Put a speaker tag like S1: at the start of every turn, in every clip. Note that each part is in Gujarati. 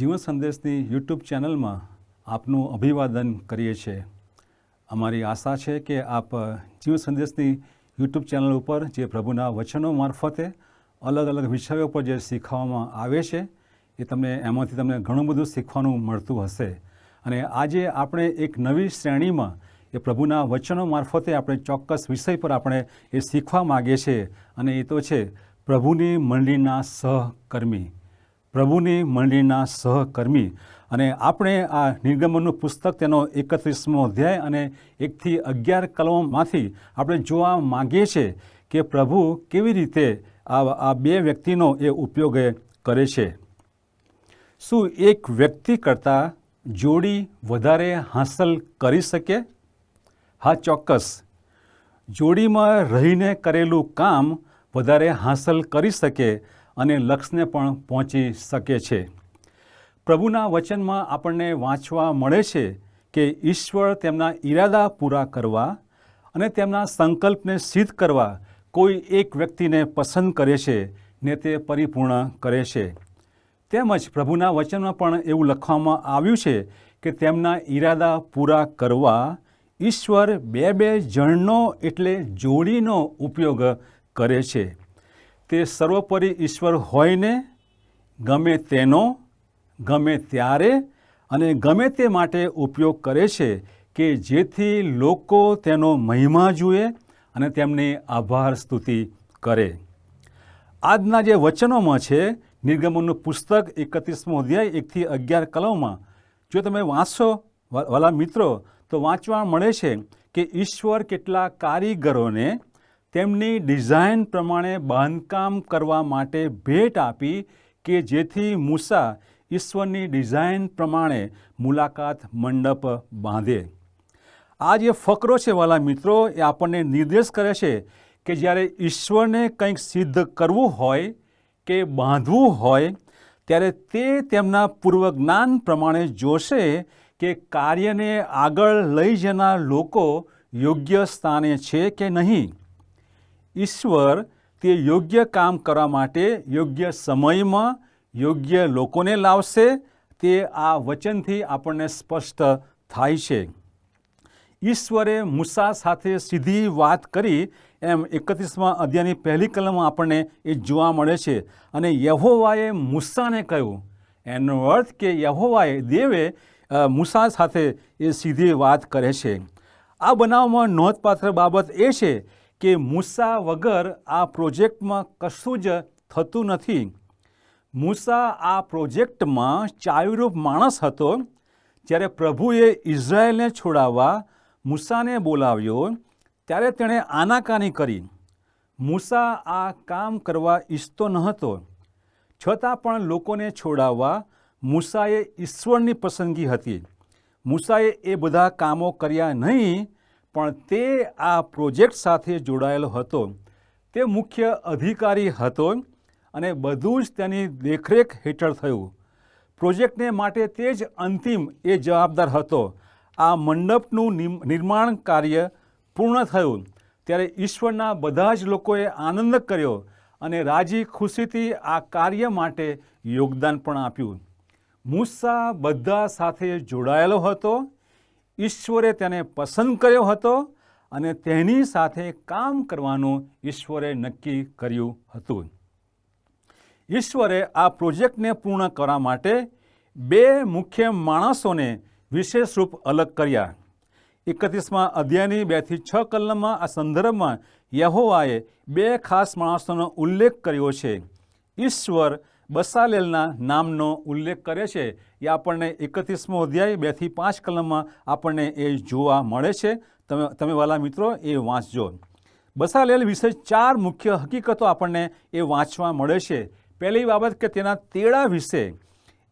S1: જીવન સંદેશની યુટ્યુબ ચેનલમાં આપનું અભિવાદન કરીએ છીએ. અમારી આશા છે કે આપ જીવન સંદેશની યુટ્યુબ ચેનલ ઉપર જે પ્રભુના વચનો મારફતે અલગ અલગ વિષયો પર જે શીખવવામાં આવે છે, એ તમને એમાંથી તમને ઘણું બધું શીખવાનું મળતું હશે. અને આજે આપણે એક નવી શ્રેણીમાં એ પ્રભુના વચનો મારફતે આપણે ચોક્કસ વિષય પર આપણે એ શીખવા માગીએ છીએ. અને એ તો છે પ્રભુની મંડળીના સહકર્મી. પ્રભુની મંડળીના સહકર્મી અને આપણે આ નિર્ગમનનું પુસ્તક તેનો એકત્રીસમો અધ્યાય અને એકથી અગિયાર કલમોમાંથી આપણે જોવા માગીએ છીએ કે પ્રભુ કેવી રીતે આ આ બે વ્યક્તિનો એ ઉપયોગ કરે છે. શું એક વ્યક્તિ કરતાં જોડી વધારે હાંસલ કરી શકે? હા, ચોક્કસ. જોડીમાં રહીને કરેલું કામ વધારે હાંસલ કરી શકે અને લક્ષ્યને પણ પહોંચી શકે છે. પ્રભુના વચનમાં આપણને વાંચવા મળે છે કે ઈશ્વર તેમના ઈરાદા પૂરા કરવા અને તેમના સંકલ્પને સિદ્ધ કરવા કોઈ એક વ્યક્તિને પસંદ કરે છે ને તે પરિપૂર્ણ કરે છે. તેમજ પ્રભુના વચનમાં પણ એવું લખવામાં આવ્યું છે કે તેમના ઈરાદા પૂરા કરવા ઈશ્વર બે બે જણનો એટલે જોડીનો ઉપયોગ કરે છે. તે સર્વોપરી ઈશ્વર હોયને ગમે તેનો, ગમે ત્યારે અને ગમે તે માટે ઉપયોગ કરે છે કે જેથી લોકો તેનો મહિમા જુએ અને તેમની આભાર, સ્તુતિ કરે. આજના જે વચનોમાં છે, નિર્ગમનનું પુસ્તક એકત્રીસમો અધ્યાય એકથી અગિયાર કલમમાં, જો તમે વાંચશો વાલા મિત્રો, તો વાંચવા મળે છે કે ઈશ્વર કેટલા કારીગરોને તેમની ડિઝાઇન પ્રમાણે બાંધકામ કરવા માટે ભેટ આપી કે જેથી મૂસા ઈશ્વરની ડિઝાઇન પ્રમાણે મુલાકાત મંડપ બાંધે. આ જે ફકરો છે વાલા મિત્રો, એ આપણને નિર્દેશ કરે છે કે જ્યારે ઈશ્વરને કંઈક સિદ્ધ કરવું હોય કે બાંધવું હોય, ત્યારે તે તેમના પૂર્વજ્ઞાન પ્રમાણે જોશે કે કાર્યને આગળ લઈ જનાર લોકો યોગ્ય સ્થાને છે કે નહીં. ઈશ્વર તે યોગ્ય કામ કરવા માટે યોગ્ય સમયમાં યોગ્ય લોકોને લાવશે, તે આ વચનથી આપણને સ્પષ્ટ થાય છે. ઈશ્વરે મૂસા સાથે સીધી વાત કરી એમ એકત્રીસમાં અધ્યાયની પહેલી કલમમાં આપણને એ જોવા મળે છે અને યહોવાએ મૂસાને કહ્યું. એનો અર્થ કે યહોવાએ દેવે મૂસા સાથે એ સીધી વાત કરે છે. આ બનાવમાં નોંધપાત્ર બાબત એ છે કે મૂસા વગર આ પ્રોજેક્ટમાં કશું જ થતું નથી. મૂસા આ પ્રોજેક્ટમાં ચાયુરૂપ માણસ હતો. જ્યારે પ્રભુએ ઇઝરાયેલને છોડાવવા મૂસાને બોલાવ્યો, ત્યારે તેણે આનાકાની કરી. મૂસા આ કામ કરવા ઈચ્છતો ન હતો. છતાં પણ લોકોને છોડાવવા મૂસાએ ઈશ્વરની પસંદગી હતી. મૂસાએ એ બધા કામો કર્યા નહીં પણ તે આ પ્રોજેક્ટ સાથે જોડાયેલો હતો. તે મુખ્ય અધિકારી હતો અને બધું જ તેની દેખરેખ હેઠળ થયું. પ્રોજેક્ટને માટે તે જ અંતિમ એ જવાબદાર હતો. આ મંડપનું નિર્માણ કાર્ય પૂર્ણ થયું. ત્યારે ઈશ્વરના બધા જ લોકોએ આનંદ કર્યો અને રાજી ખુશીથી આ કાર્ય માટે યોગદાન પણ આપ્યું. મૂસા બધા સાથે જોડાયેલો હતો ઈશ્વરે તેને પસંદ કર્યો હતો અને તેની સાથે કામ કરવાનું ઈશ્વરે નક્કી કર્યું હતું. ઈશ્વરે આ પ્રોજેક્ટને પૂર્ણ કરવા માટે બે મુખ્ય માણસોને વિશેષ રૂપ અલગ કર્યા. એકત્રીસમાં અધ્યાયની બેથી છ કલમમાં આ સંદર્ભમાં યહોવાએ બે ખાસ માણસોનો ઉલ્લેખ કર્યો છે. ઈશ્વર બસાલેલના નામનો ઉલ્લેખ કરે છે. એ આપણને એકત્રીસમો અધ્યાય બેથી પાંચ કલમમાં આપણને એ જોવા મળે છે. તમે તમે વાલા મિત્રો, એ વાંચજો. બસાલેલ વિશે ચાર મુખ્ય હકીકતો આપણને એ વાંચવા મળે છે. પહેલી બાબત કે તેના તેડા વિશે.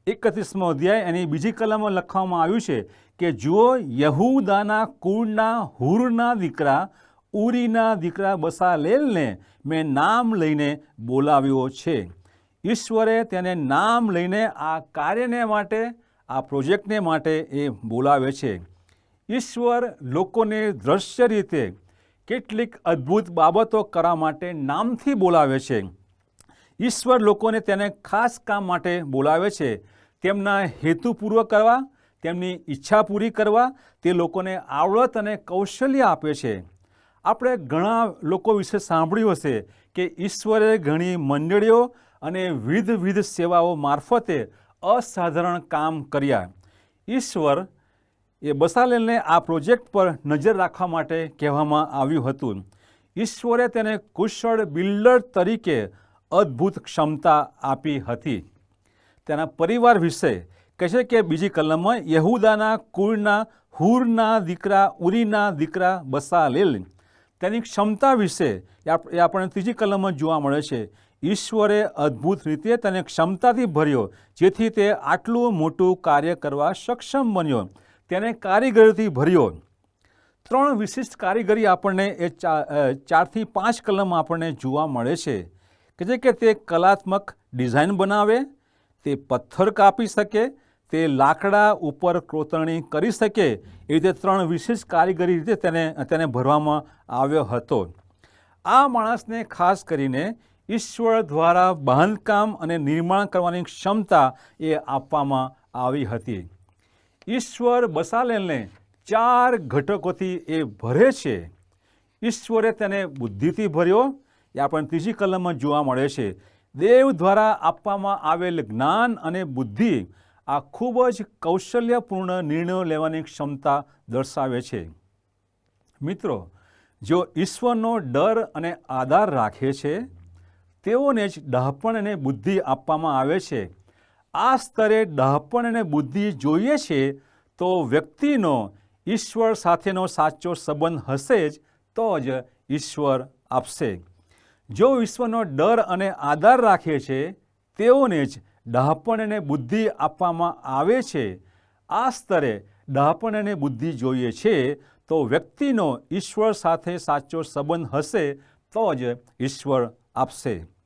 S1: એકત્રીસમો અધ્યાય એની બીજી કલમમાં લખવામાં આવ્યું છે કે, જુઓ, યહૂદાના કુળના હુરના દીકરા ઉરીના દીકરા બસાલેલને મેં નામ લઈને બોલાવ્યો છે. ઈશ્વરે તેને નામ લઈને આ કાર્યને માટે, આ પ્રોજેક્ટને માટે એ બોલાવે છે. ઈશ્વર લોકોને દ્રશ્ય રીતે કેટલીક અદ્ભુત બાબતો કરવા માટે નામથી બોલાવે છે. ઈશ્વર લોકોને તેને ખાસ કામ માટે બોલાવે છે. તેમના હેતુ પૂર્વ કરવા, તેમની ઈચ્છા પૂરી કરવા, તે લોકોને આવડત અને કૌશલ્ય આપે છે. આપણે ઘણા લોકો વિશે સાંભળ્યું હશે કે ઈશ્વરે ઘણી મંડળીઓ અને વિવિધ સેવાઓ મારફતે અસાધારણ કામ કર્યા. ઈશ્વર એ બસાલેલને આ પ્રોજેક્ટ પર નજર રાખવા માટે કહેવામાં આવ્યું હતું. ઈશ્વરે તેને કુશળ બિલ્ડર તરીકે અદ્ભુત ક્ષમતા આપી હતી. તેના પરિવાર વિશે કહે છે કે બીજી કલમમાં, યહુદાના કુળના, હુરના દીકરા, ઉરીના દીકરા બસાલેલ. તેની ક્ષમતા વિશે એ આપણને ત્રીજી કલમમાં જોવા મળે છે. ઈશ્વરે અદ્ભુત રીતે તેને ક્ષમતાથી ભર્યો, જેથી તે આટલું મોટું કાર્ય કરવા સક્ષમ બન્યો. તેને કારીગરીથી ભર્યો. ત્રણ વિશિષ્ટ કારીગરી આપણને એ ચારથી પાંચ કલમ આપણને જોવા મળે છે. કે જે કે તે કલાત્મક ડિઝાઇન બનાવે, તે પથ્થર કાપી શકે, તે લાકડા ઉપર કોતરણી કરી શકે એ રીતે ત્રણ વિશેષ કારીગરી રીતે તેને તેને ભરવામાં આવ્યો હતો. આ માણસને ખાસ કરીને ઈશ્વર દ્વારા બાંધકામ અને નિર્માણ કરવાની ક્ષમતા એ આપવામાં આવી હતી. ઈશ્વર બસાલેલને ચાર ઘટકોથી એ ભરે છે. ઈશ્વરે તેને બુદ્ધિથી ભર્યો, એ આપણને ત્રીજી કલમમાં જોવા મળે છે. દેવ દ્વારા આપવામાં આવેલ જ્ઞાન અને બુદ્ધિ આ ખૂબ જ કૌશલ્યપૂર્ણ નિર્ણયો લેવાની ક્ષમતા દર્શાવે છે. મિત્રો, જો ઈશ્વરનો ડર અને આધાર રાખે છે તેઓને જ ડહાપણ અને બુદ્ધિ આપવામાં આવે છે. આ સ્તરે ડહાપણ અને બુદ્ધિ જોઈએ છે તો વ્યક્તિનો ઈશ્વર સાથેનો સાચો સંબંધ હશે જ તો જ ઈશ્વર આપશે. જો ઈશ્વરનો ડર અને આધાર રાખે છે, તેઓને જ ડહાપણ અને બુદ્ધિ આપવામાં આવે છે. આ સ્તરે ડહાપણ અને બુદ્ધિ જોઈએ છે તો વ્યક્તિનો ઈશ્વર સાથે સાચો સંબંધ હશે તો જ ઈશ્વર આપશે.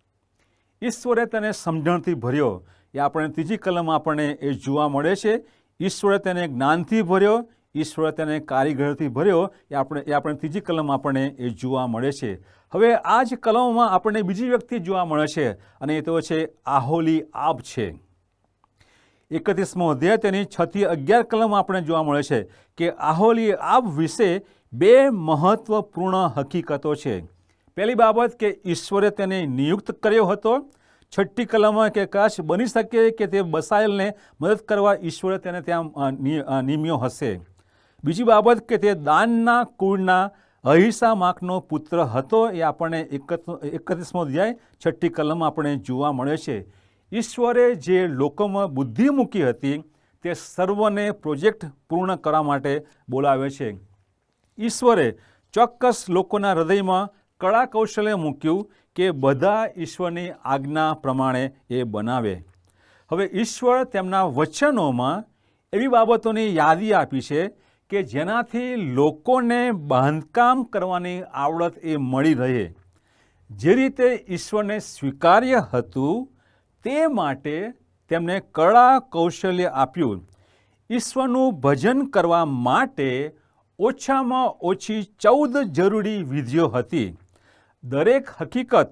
S1: ઈશ્વરે તેને સમજણથી ભર્યો. એ આપણે ત્રીજી કલમ આપણને એ જોવા મળે છે. ઈશ્વરે તેને જ્ઞાનથી ભર્યો, ઈશ્વરે તેને કારીગરથી ભર્યો, એ આપણે એ આપણે ત્રીજી કલમ આપણને એ જોવા મળે છે. હવે આ જ કલમમાં આપણને બીજી વ્યક્તિ જોવા મળે છે, અને એ તો છે આહોલી આબ છે. એકત્રીસમો અધ્યાય તેની છથી અગિયાર કલમ આપણે જોવા મળે છે કે આહોલી આબ વિશે બે મહત્વપૂર્ણ હકીકતો છે. પહેલી બાબત કે ઈશ્વરે તેને નિયુક્ત કર્યો હતો. છઠ્ઠી કલમમાં કે કાશ બની શકે કે તે બસાયેલને મદદ કરવા ઈશ્વરે તેને ત્યાં નિમ્યો હશે. બીજી બાબત કે તે દાનના કુળના અહિસા માકનો પુત્ર હતો એ આપણને એકત્રીસમો અધ્યાય, છઠ્ઠી કલમ આપણે જોવા મળે છે. ઈશ્વરે જે લોકોમાં બુદ્ધિ મૂકી હતી તે સર્વને પ્રોજેક્ટ પૂર્ણ કરવા માટે બોલાવે છે. ઈશ્વરે ચોક્કસ લોકોના હૃદયમાં કળા કૌશલ્ય મૂક્યું કે બધા ઈશ્વરની આજ્ઞા પ્રમાણે એ બનાવે. હવે ઈશ્વર તેમના વચનોમાં એવી બાબતોની યાદી આપી છે કે જેનાથી લોકોને બાંધકામ કરવાની આવડત એ મળી રહે. જે રીતે ઈશ્વરને સ્વીકાર્ય હતું, તે માટે તેમને કળા કૌશલ્ય આપ્યું. ઈશ્વરનું ભજન કરવા માટે ઓછામાં ઓછી ચૌદ જરૂરી વિધિઓ હતી. દરેક હકીકત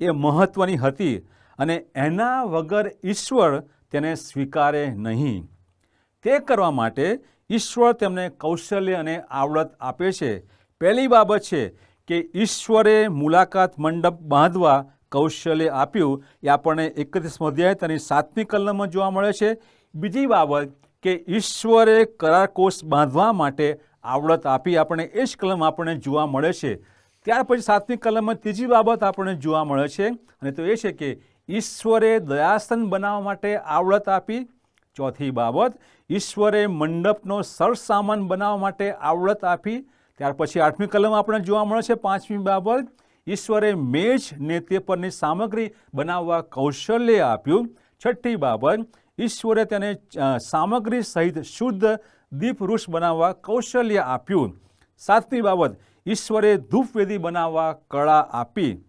S1: એ મહત્ત્વની હતી અને એના વગર ઈશ્વર તેને સ્વીકારે નહીં. તે કરવા માટે ઈશ્વર તેમને કૌશલ્ય અને આવડત આપે છે. પહેલી બાબત છે કે ઈશ્વરે મુલાકાત મંડપ બાંધવા કૌશલ્ય આપ્યું એ આપણને એકત્રીસમો અધ્યાય તેની સાતમી કલમમાં જોવા મળે છે. બીજી બાબત કે ઈશ્વરે કરારકોષ બાંધવા માટે આવડત આપી આપણને એ જ કલમ આપણને જોવા મળે છે. ત્યાર પછી સાતમી કલમમાં ત્રીજી બાબત આપણને જોવા મળે છે. અને તો એ છે કે ઈશ્વરે દયાસન બનાવવા માટે આવડત આપી. ચોથી બાબત, ઈશ્વરે મંડપનો સરસામાન બનાવવા માટે આવડત આપી. ત્યાર પછી આઠમી કલમ આપણને જોવા મળે છે. પાંચમી બાબત, ઈશ્વરે મેજ ને તે પરની સામગ્રી બનાવવા કૌશલ્ય આપ્યું. છઠ્ઠી બાબત, ઈશ્વરે તેને સામગ્રી સહિત શુદ્ધ દીપવૃક્ષ બનાવવા કૌશલ્ય આપ્યું. સાતમી બાબત ઈશ્વરે ધૂપવેદી બનાવવા કળા આપી.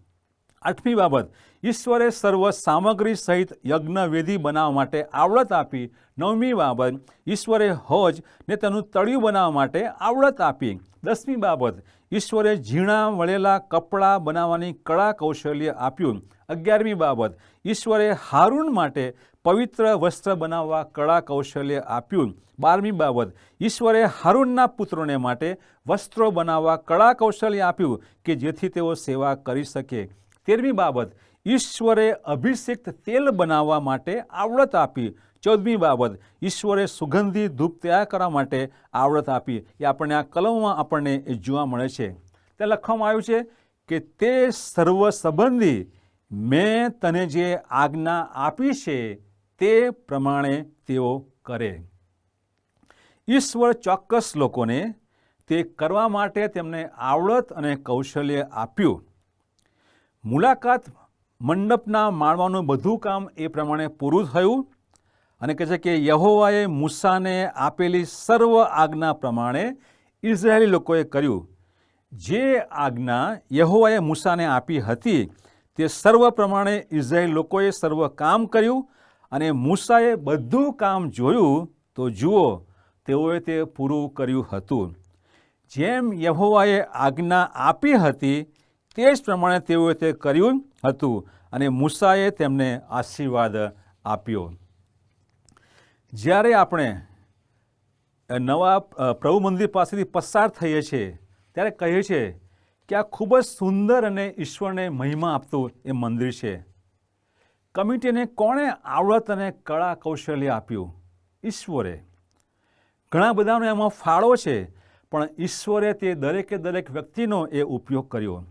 S1: આઠમી બાબત ઈશ્વરે સર્વ સામગ્રી સહિત યજ્ઞવેદી બનાવવા માટે આવડત આપી. નવમી બાબત, ઈશ્વરે હોજ ને તેનું તળિયું બનાવવા માટે આવડત આપી. દસમી બાબત, ઈશ્વરે ઝીણા વળેલા કપડાં બનાવવાની કળા કૌશલ્ય આપ્યું. અગિયારમી બાબત, ઈશ્વરે હારૂન માટે પવિત્ર વસ્ત્ર બનાવવા કળા કૌશલ્ય આપ્યું. બારમી બાબત, ઈશ્વરે હારૂનના પુત્રોને માટે વસ્ત્રો બનાવવા કળા કૌશલ્ય આપ્યું કે જેથી તેઓ સેવા કરી શકે. તેરમી બાબત ઈશ્વરે અભિષેક તેલ બનાવવા માટે આવડત આપી. ચૌદમી બાબત, ઈશ્વરે સુગંધી ધૂપ તૈયાર કરવા માટે આવડત આપી. એ આપણને આ કલમમાં આપણને એ જોવા મળે છે. તે લખવામાં આવ્યું છે કે તે સર્વ સંબંધી મેં તને જે આજ્ઞા આપી છે તે પ્રમાણે તેઓ કરે. ઈશ્વર ચોક્કસ લોકોને તે કરવા માટે તેમને આવડત અને કૌશલ્ય આપ્યું. મુલાકાત મંડપના માણવાનું બધું કામ એ પ્રમાણે પૂરું થયું અને કહે છે કે યહોવાએ મૂસાને આપેલી સર્વ આજ્ઞા પ્રમાણે ઇઝરાયેલી લોકોએ કર્યું. જે આજ્ઞા યહોવાએ મૂસાને આપી હતી તે સર્વ પ્રમાણે ઇઝરાયેલ લોકોએ સર્વ કામ કર્યું અને મૂસાએ બધું કામ જોયું તો જુઓ, તેઓએ તે પૂરું કર્યું હતું. જેમ યહોવાએ આજ્ઞા આપી હતી તે જ પ્રમાણે તેઓએ તે કર્યું હતું અને મૂસાએ તેમને આશીર્વાદ આપ્યો. જ્યારે આપણે નવા પ્રભુ મંદિર પાસેથી પસાર થઈએ છીએ ત્યારે કહીએ છીએ કે આ ખૂબ જ સુંદર અને ઈશ્વરને મહિમા આપતું એ મંદિર છે. કમિટીને કોણે આવડત અને કળા કૌશલ્ય આપ્યું? ઈશ્વરે. ઘણા બધાનો એમાં ફાળો છે, પણ ઈશ્વરે તે દરેકે દરેક વ્યક્તિનો એ ઉપયોગ કર્યો.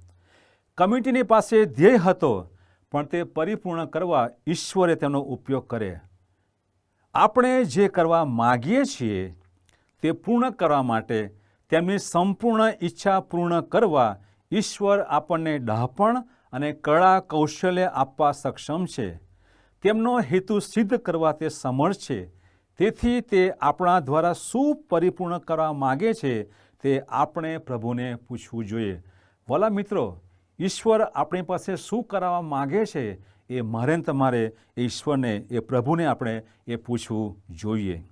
S1: કમિટીની પાસે ધ્યેય હતો, પણ તે પરિપૂર્ણ કરવા ઈશ્વરે તેનો ઉપયોગ કરે. આપણે જે કરવા માગીએ છીએ, તે પૂર્ણ કરવા માટે તેમની સંપૂર્ણ ઈચ્છા પૂર્ણ કરવા ઈશ્વર આપણને ડહાપણ અને કળા કૌશલ્ય આપવા સક્ષમ છે. તેમનો હેતુ સિદ્ધ કરવા તે સમર્થ છે. તેથી તે આપણા દ્વારા શું પરિપૂર્ણ કરવા માગે છે, તે આપણે પ્રભુને પૂછવું જોઈએ. વાલા મિત્રો ઈશ્વર આપણી પાસે શું કરાવવા માગે છે એ મારે તમારે ઈશ્વરને, એ પ્રભુને આપણે એ પૂછવું જોઈએ.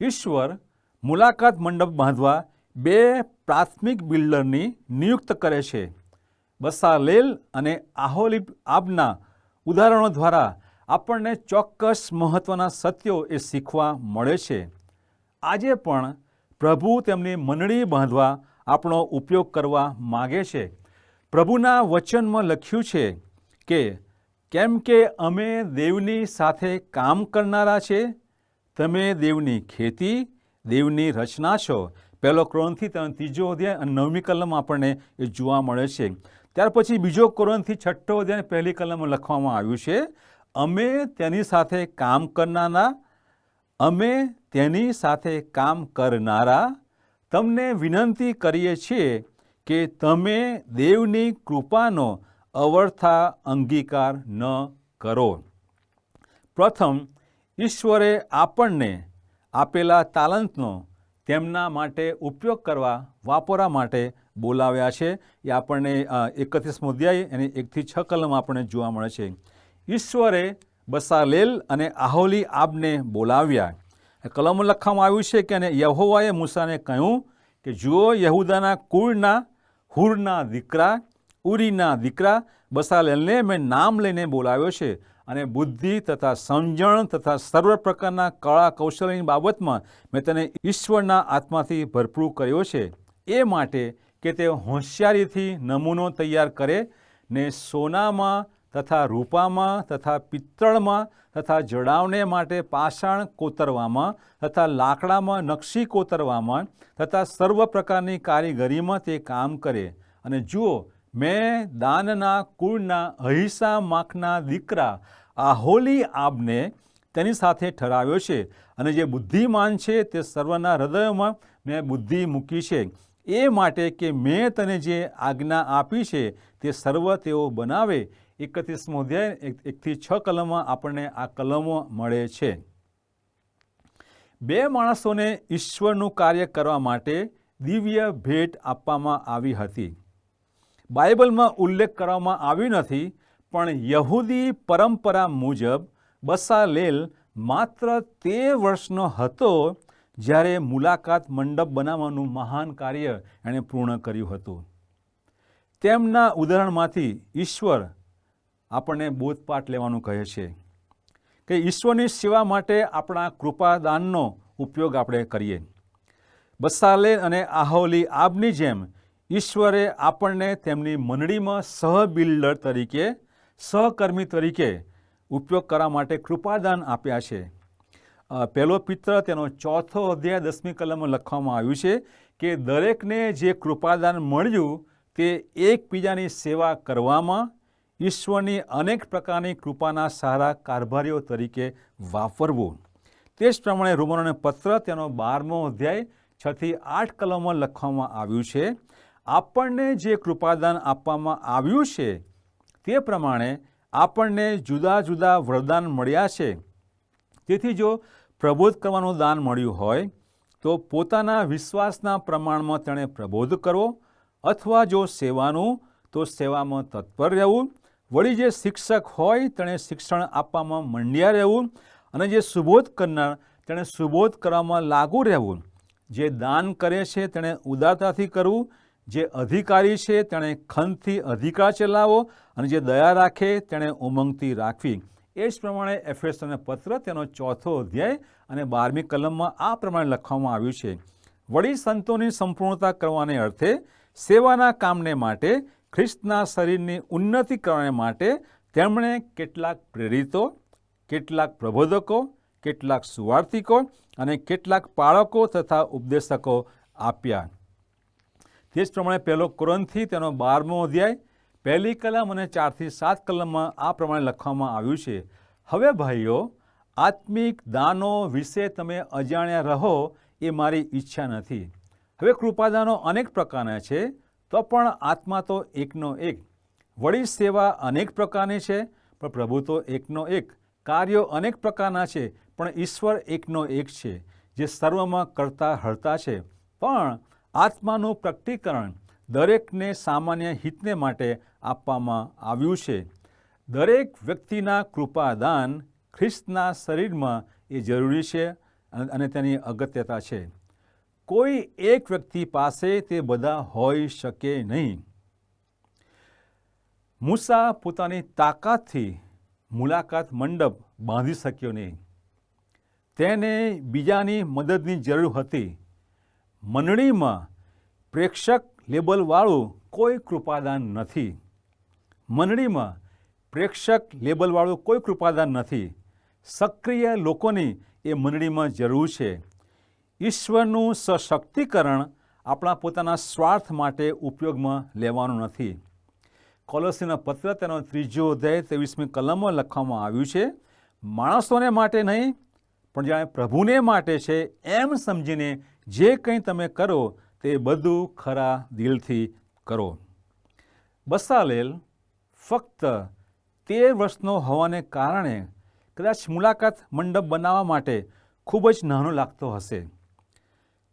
S1: ઈશ્વર મુલાકાત મંડપ બાંધવા બે પ્રાથમિક બિલ્ડરની નિયુક્ત કરે છે. બસાલેલ અને આહોલિબ આબના ઉદાહરણો દ્વારા આપણને ચોક્કસ મહત્ત્વના સત્યો એ શીખવા મળે છે. આજે પણ પ્રભુ તેમની મંડળી બાંધવા આપણો ઉપયોગ કરવા માગે છે. પ્રભુના વચનમાં લખ્યું છે કે, કેમ કે અમે દેવની સાથે કામ કરનારા છે? તમે દેવની ખેતી, દેવની રચના છો. પહેલો ક્રોનથી ત્રીજો અધ્યાય અને નવમી કલમ આપણને એ જોવા મળે છે. ત્યાર પછી બીજો ક્રોનથી છઠ્ઠો અધ્યાય પહેલી કલમ લખવામાં આવ્યું છે, અમે તેની સાથે કામ કરનારા, અમે તેની સાથે કામ કરનારા, તમને વિનંતી કરીએ છીએ કે તમે દેવની કૃપાનો અવર્થા અંગીકાર ન કરો. પ્રથમ, ઈશ્વરે આપણને આપેલા તાલંતનો તેમના માટે ઉપયોગ કરવા, વાપરવા માટે બોલાવ્યા છે. એ આપણને એકત્રીસમો અધ્યાય અને એકથી છ કલમ આપણને જોવા મળે છે. ઈશ્વરે બસાલેલ અને આહોલી આબને બોલાવ્યા. કલમો લખવામાં આવ્યું છે કે, અને યહોવાએ મૂસાને કહ્યું કે, જુઓ યહુદાના કુળના હુરના દીકરા, ઉરીના દીકરા, બસાલેલને મેં નામ લઈને બોલાવ્યો છે અને બુદ્ધિ તથા સમજણ તથા સર્વ પ્રકારના કળા કૌશલ્યની બાબતમાં મેં તેને ઈશ્વરના આત્માથી ભરપૂર કર્યો છે. એ માટે કે તે હોશિયારીથી નમૂનો તૈયાર કરે ને સોનામાં તથા રૂપામાં, તથા પિત્તળમાં, તથા જડાવને માટે પાષાણ કોતરવામાં, તથા લાકડામાં નકશી કોતરવામાં, તથા સર્વ પ્રકારની કારીગરીમાં તે કામ કરે. અને જુઓ, મેં દાનના, કુળના, અહિસા માખના દીકરા આહોલી આબને તેની સાથે ઠરાવ્યો છે અને જે બુદ્ધિમાન છે તે સર્વના હૃદયમાં મેં બુદ્ધિ મૂકી છે. એ માટે કે મેં તને જે આજ્ઞા આપી છે તે સર્વ તેઓ બનાવે. એકત્રીસમો અધ્યાય, એક- એકથી છ કલમમાં આપણને આ કલમો મળે છે. બે માણસોને ઈશ્વરનું કાર્ય કરવા માટે દિવ્ય ભેટ આપવામાં આવી હતી. બાઇબલમાં ઉલ્લેખ કરવામાં આવ્યો નથી, પણ યહૂદી પરંપરા મુજબ બસાલેલ માત્ર તે વર્ષનો હતો જ્યારે મુલાકાત મંડપ બનાવવાનું મહાન કાર્ય એણે પૂર્ણ કર્યું હતું. તેમના ઉદાહરણમાંથી ઈશ્વર આપણને બોધપાઠ લેવાનું કહે છે કે ઈશ્વરની સેવા માટે આપણા કૃપાદાનનો ઉપયોગ આપણે કરીએ. બસાલે અને આહોલી આબની જેમ ઈશ્વરે આપણને તેમની મંડળીમાં સહબિલ્ડર તરીકે, સહકર્મી તરીકે ઉપયોગ કરવા માટે કૃપાદાન આપ્યા છે. પહેલો પિત્ર તેનો ચોથો અધ્યાય દસમી કલમમાં લખવામાં આવ્યું છે કે દરેકને જે કૃપાદાન મળ્યું તે એકબીજાની સેવા કરવામાં ઈશ્વરની અનેક પ્રકારની કૃપાના સારા કારભારીઓ તરીકે વાપરવું. તે જ પ્રમાણે રોમનોને પત્ર તેનો બારમો અધ્યાય છથી આઠ કલમમાં લખવામાં આવ્યું છે, આપણને જે કૃપાદાન આપવામાં આવ્યું છે, તે પ્રમાણે આપણને જુદા જુદા વરદાન મળ્યા છે. તેથી જો પ્રબોધ કરવાનું દાન મળ્યું હોય, તો પોતાના વિશ્વાસના પ્રમાણમાં તેણે પ્રબોધ કરવો, અથવા જો સેવાનું, તો સેવામાં તત્પર રહેવું. વળી જે શિક્ષક હોય તેણે શિક્ષણ આપવામાં મંડ્યા રહેવું અને જે સુબોધ કરનાર તેણે સુબોધ કરવામાં લાગુ રહેવું. જે દાન કરે છે તેણે ઉદારતાથી કરવું. જે અધિકારી છે તેણે ખંતથી અધિકાર ચલાવો અને જે દયા રાખે તેણે ઉમંગથી રાખવી. એ જ પ્રમાણે એફએસને પત્ર તેનો ચોથો અધ્યાય અને બારમી કલમમાં આ પ્રમાણે લખવામાં આવ્યું છે. વળી સંતોની સંપૂર્ણતા કરવાને અર્થે સેવાના કામને માટે ખ્રિસ્તના શરીરની ઉન્નતિ કરવા માટે તેમણે કેટલાક પ્રેરિતો, કેટલાક પ્રબોધકો, કેટલાક સુવાર્થિકો અને કેટલાક પાળકો તથા ઉપદેશકો આપ્યા. તે જ પ્રમાણે પહેલો કોરંથી તેનો બારમો અધ્યાય, પહેલી કલમ અને ચારથી સાત કલમમાં આ પ્રમાણે લખવામાં આવ્યું છે. હવે ભાઈઓ, આત્મિક દાનો વિશે તમે અજાણ્યા રહો એ મારી ઈચ્છા નથી. હવે કૃપાદાનો અનેક પ્રકારના છે. તો પણ આત્મા તો એકનો એક. વળી સેવા અનેક પ્રકારની છે, પણ પ્રભુ તો એકનો એક. કાર્યો અનેક પ્રકારના છે, પણ ઈશ્વર એકનો એક છે, જે સર્વમાં કરતા હરતા છે. પણ આત્માનું પ્રકટીકરણ દરેકને સામાન્ય હિતને માટે આપવામાં આવ્યું છે. દરેક વ્યક્તિના કૃપાદાન ખ્રિસ્તના શરીરમાં એ જરૂરી છે અને તેની અગત્યતા છે. કોઈ એક વ્યક્તિ પાસે તે બધા હોઈ શકે નહીં. મૂસા પોતાની તાકાતથી મુલાકાત મંડપ બાંધી શક્યો નહીં. તેને બીજાની મદદની જરૂર હતી. મંડળીમાં પ્રેક્ષક લેબલવાળું કોઈ કૃપાદાન નથી. મંડળીમાં પ્રેક્ષક લેબલવાળું કોઈ કૃપાદાન નથી. સક્રિય લોકોની એ મંડળીમાં જરૂર છે. ઈશ્વરનું સશક્તિકરણ આપણા પોતાના સ્વાર્થ માટે ઉપયોગમાં લેવાનું નથી. કોલોસીના પત્ર તેનો ત્રીજો અધ્યાય ત્રેવીસમી કલમમાં લખવામાં આવ્યું છે, માણસોને માટે નહીં, પણ જાણે પ્રભુને માટે છે એમ સમજીને જે કંઈ તમે કરો તે બધું ખરા દિલથી કરો. બસાલેલ ફક્ત તેર વર્ષનો હોવાને કારણે કદાચ મુલાકાત મંડપ બનાવવા માટે ખૂબ જ નાનો લાગતો હશે.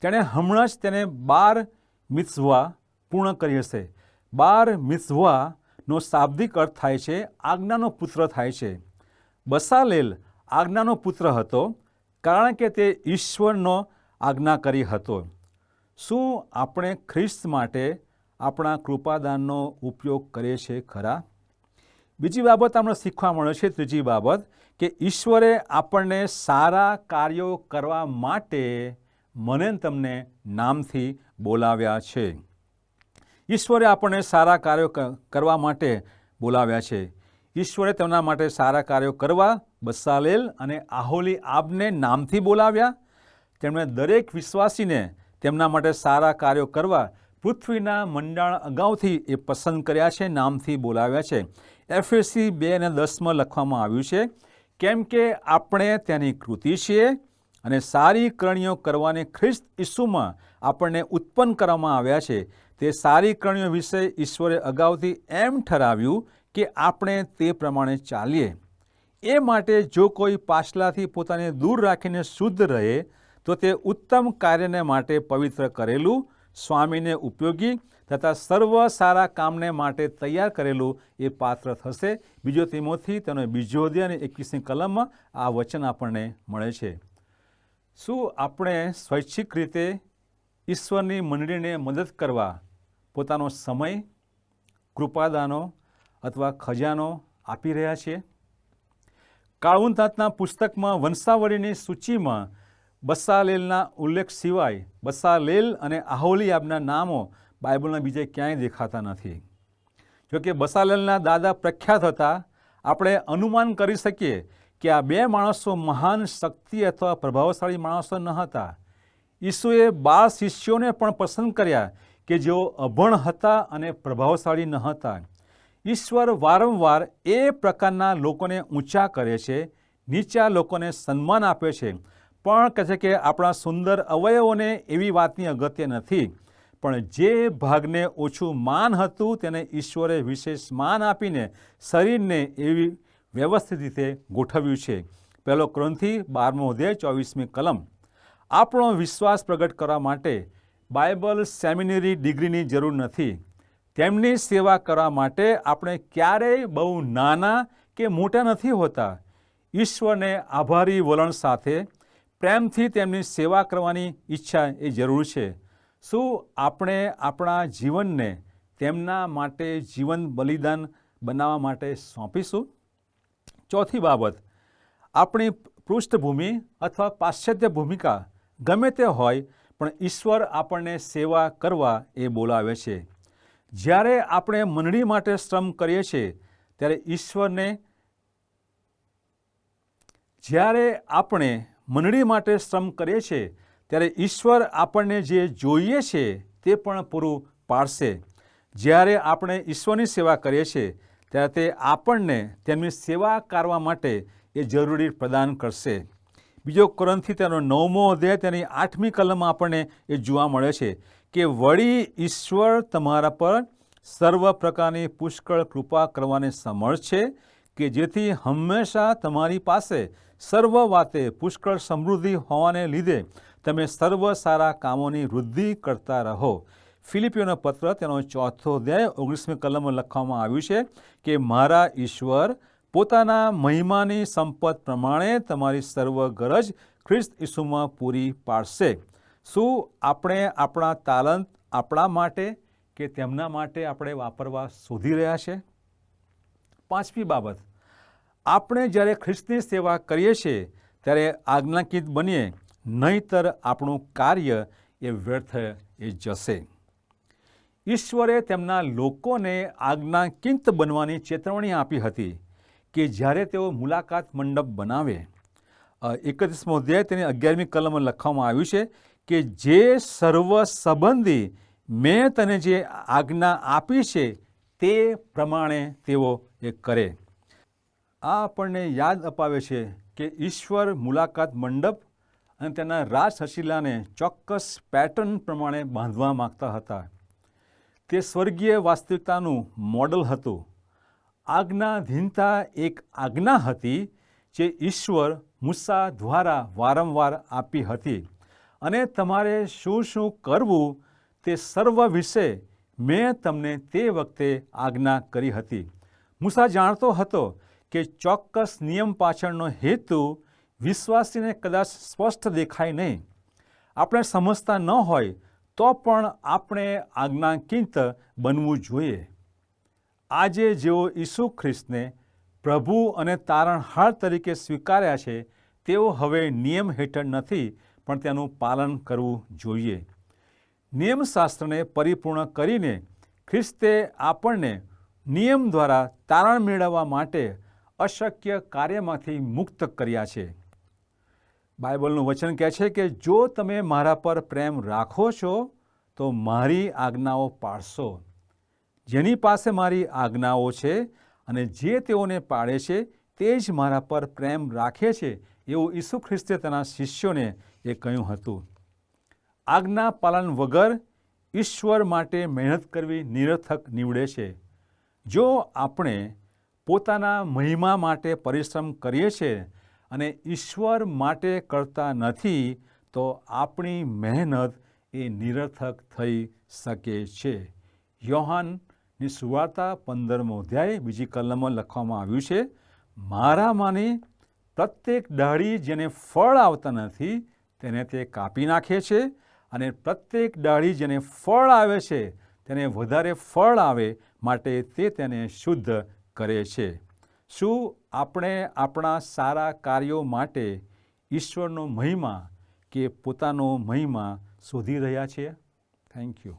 S1: તેણે હમણાં જ તેને બાર મિત્સવા પૂર્ણ કરી હશે. બાર મિત્સવાનો શાબ્દિક અર્થ થાય છે, આજ્ઞાનો પુત્ર થાય છે. બસાલેલ આજ્ઞાનો પુત્ર હતો, કારણ કે તે ઈશ્વરનો આજ્ઞાકારી હતો. શું આપણે ખ્રિસ્ત માટે આપણા કૃપાદાનનો ઉપયોગ કરીએ છીએ ખરા? બીજી બાબત આપણે શીખવા મળે છે, ત્રીજી બાબત કે ઈશ્વરે આપણને સારા કાર્યો કરવા માટે મને તમને નામથી બોલાવ્યા છે. ઈશ્વરે આપણને સારા કાર્યો કરવા માટે બોલાવ્યા છે. ઈશ્વરે તેમના માટે સારા કાર્યો કરવા બસાલેલ અને આહોલી આબને નામથી બોલાવ્યા. તેમણે દરેક વિશ્વાસીને તેમના માટે સારા કાર્યો કરવા પૃથ્વીના મંડાણ અગાઉથી એ પસંદ કર્યા છે, નામથી બોલાવ્યા છે. એફએસી બે અને દસમાં લખવામાં આવ્યું છે, કેમ કે આપણે તેની કૃતિ છીએ અને સારી કરણીઓ કરવાને ખ્રિસ્ત ઈસુમાં આપણને ઉત્પન્ન કરવામાં આવ્યા છે. તે સારી કરણીઓ વિશે ઈશ્વરે અગાઉથી એમ ઠરાવ્યું કે આપણે તે પ્રમાણે ચાલીએ. એ માટે જો કોઈ પાછલાથી પોતાને દૂર રાખીને શુદ્ધ રહે, તો તે ઉત્તમ કાર્યને માટે પવિત્ર કરેલું, સ્વામીને ઉપયોગી તથા સર્વ સારા કામને માટે તૈયાર કરેલું એ પાત્ર થશે. બીજો તિમોથી તેનો બીજો અધ્યાય અને એકવીસની કલમમાં આ વચન આપણને મળે છે. શું આપણે સ્વૈચ્છિક રીતે ઈશ્વરની મંડળીને મદદ કરવા પોતાનો સમય, કૃપાદાનો અથવા ખજાનો આપી રહ્યા છીએ? કાળુંતાતના પુસ્તકમાં વંશાવળીની સૂચિમાં બસાલેલના ઉલ્લેખ સિવાય બસાલેલ અને આહોલિયાબના નામો બાઇબલના બીજે ક્યાંય દેખાતા નથી. જોકે બસાલેલના દાદા પ્રખ્યાત હતા, આપણે અનુમાન કરી શકીએ કે આ બે માણસો મહાન શક્તિ અથવા પ્રભાવશાળી માણસો ન હતા. ઈસુએ બાર શિષ્યોને પણ પસંદ કર્યા કે જેઓ અભણ હતા અને પ્રભાવશાળી ન હતા. ઈશ્વર વારંવાર એ પ્રકારના લોકોને ઊંચા કરે છે, નીચા લોકોને સન્માન આપે છે. પણ કહે છે કે આપણા સુંદર અવયવોને એવી વાતની અગત્ય નથી. પણ જે ભાગને ઓછું માન હતું તેને ઈશ્વરે વિશેષ માન આપીને શરીરને એવી વ્યવસ્થિત રીતે ગોઠવ્યું છે. પહેલો ક્રંથી બારમો અધ્યાય, ચોવીસમી કલમ. આપણો વિશ્વાસ પ્રગટ કરવા માટે બાઇબલ સેમિનરી ડિગ્રીની જરૂર નથી. તેમની સેવા કરવા માટે આપણે ક્યારેય બહુ નાના કે મોટા નથી હોતા. ઈશ્વરને આભારી વલણ સાથે પ્રેમથી તેમની સેવા કરવાની ઈચ્છા એ જરૂર છે. શું આપણે આપણા જીવનને તેમના માટે જીવન બલિદાન બનાવવા માટે સોંપીશું? ચોથી બાબત, આપણી પૃષ્ઠભૂમિ અથવા પાશ્ચાત્ય ભૂમિકા ગમે તે હોય, પણ ઈશ્વર આપણને સેવા કરવા એ બોલાવે છે. જ્યારે આપણે મંડળી માટે શ્રમ કરીએ છીએ, ત્યારે ઈશ્વરને જ્યારે આપણે મંડળી માટે શ્રમ કરીએ છીએ, ત્યારે ઈશ્વર આપણને જે જોઈએ છે તે પણ પૂરું પાડશે. જ્યારે આપણે ઈશ્વરની સેવા કરીએ છીએ ત્યારે તે આપણને તેમની સેવા કરવા માટે એ જરૂરી પ્રદાન કરશે. બીજો કરંથી તેનો નવમો અધ્યાય તેની આઠમી કલમમાં આપણને એ જોવા મળે છે કે વળી ઈશ્વર તમારા પર સર્વ પ્રકારની પુષ્કળ કૃપા કરવાને સમર્થ છે કે જેથી હંમેશા તમારી પાસે સર્વ વાતે પુષ્કળ સમૃદ્ધિ હોવાને લીધે તમે સર્વ સારા કામોની વૃદ્ધિ કરતા રહો. ફિલિપિયોનો પત્ર, તેનો ચોથો અધ્યાય, ઓગણીસમી કલમમાં લખવામાં આવ્યું છે કે, મારા ઈશ્વર, પોતાના મહિમાની સંપત પ્રમાણે તમારી સર્વ ગરજ ખ્રિસ્ત ઈસુમાં પૂરી પાડશે. શું આપણે આપણા તાલંત આપણા માટે કે તેમના માટે આપણે વાપરવા શોધી રહ્યા છે? પાંચમી બાબત. આપણે જ્યારે ખ્રિસ્તની સેવા કરીએ છીએ, ત્યારે આજ્ઞાકિત બનીએ, નહીતર આપણું કાર્ય એ વ્યર્થ એ જશે. ઈશ્વરે તેમના લોકોને આજ્ઞાકિંત બનવાની ચેતવણી આપી હતી કે જ્યારે તેઓ મુલાકાત મંડપ બનાવે. એકત્રીસમો અધ્યાય તેની અગિયારમી કલમમાં લખવામાં આવ્યું છે કે જે સર્વ સંબંધી મેં તને જે આજ્ઞા આપી છે તે પ્રમાણે તેઓ એ કરે. આ આપણને યાદ અપાવે છે કે ઈશ્વર મુલાકાત મંડપ અને તેના રાજ ચોક્કસ પેટર્ન પ્રમાણે બાંધવા માગતા હતા. તે સ્વર્ગીય વાસ્તવિકતાનું મોડલ હતું. આજ્ઞાધીનતા એક આજ્ઞા હતી જે ઈશ્વર મૂસા દ્વારા વારંવાર આપી હતી. અને તમારે શું શું કરવું તે સર્વ વિશે મેં તમને તે વખતે આજ્ઞા કરી હતી. મૂસા જાણતો હતો કે ચોક્કસ નિયમ પાછળનો હેતુ વિશ્વાસીને કદાચ સ્પષ્ટ દેખાય નહીં. આપણે સમજતા ન હોય તો પણ આપણે આજ્ઞાકિંત બનવું જોઈએ. આજે જેઓ ઈસુ ખ્રિસ્તને પ્રભુ અને તારણહાર તરીકે સ્વીકાર્યા છે, તેઓ હવે નિયમ હેઠળ નથી, પણ તેનું પાલન કરવું જોઈએ. નિયમશાસ્ત્રને પરિપૂર્ણ કરીને ખ્રિસ્તે આપણને નિયમ દ્વારા તારણ મેળવવા માટે અશક્ય કાર્યમાંથી મુક્ત કર્યા છે. બાઇબલનું વચન કહે છે કે જો તમે મારા પર પ્રેમ રાખો છો, તો મારી આજ્ઞાઓ પાળશો. જેની પાસે મારી આજ્ઞાઓ છે અને જે તેઓને પાળે છે, તે જ મારા પર પ્રેમ રાખે છે, એવું ઈસુ ખ્રિસ્તે તેના શિષ્યોને એ કહ્યું હતું. આજ્ઞા પાલન વગર ઈશ્વર માટે મહેનત કરવી નિરર્થક નીવડે છે. જો આપણે પોતાના મહિમા માટે પરિશ્રમ કરીએ છીએ અને ઈશ્વર માટે કરતા નથી, તો આપણી મહેનત એ નિરર્થક થઈ શકે છે. યોહાનની સુવાર્તા પંદરમો અધ્યાય, બીજી કલમમાં લખવામાં આવ્યું છે મારામાંની પ્રત્યેક ડાળી જેને ફળ આવતા નથી, તેને તે કાપી નાખે છે અને પ્રત્યેક ડાળી જેને ફળ આવે છે, તેને વધારે ફળ આવે માટે તે તેને શુદ્ધ કરે છે. શું આપણે આપણા સારા કાર્યો માટે ઈશ્વરનો મહિમા કે પોતાનો મહિમા શોધી રહ્યા છીએ? Thank you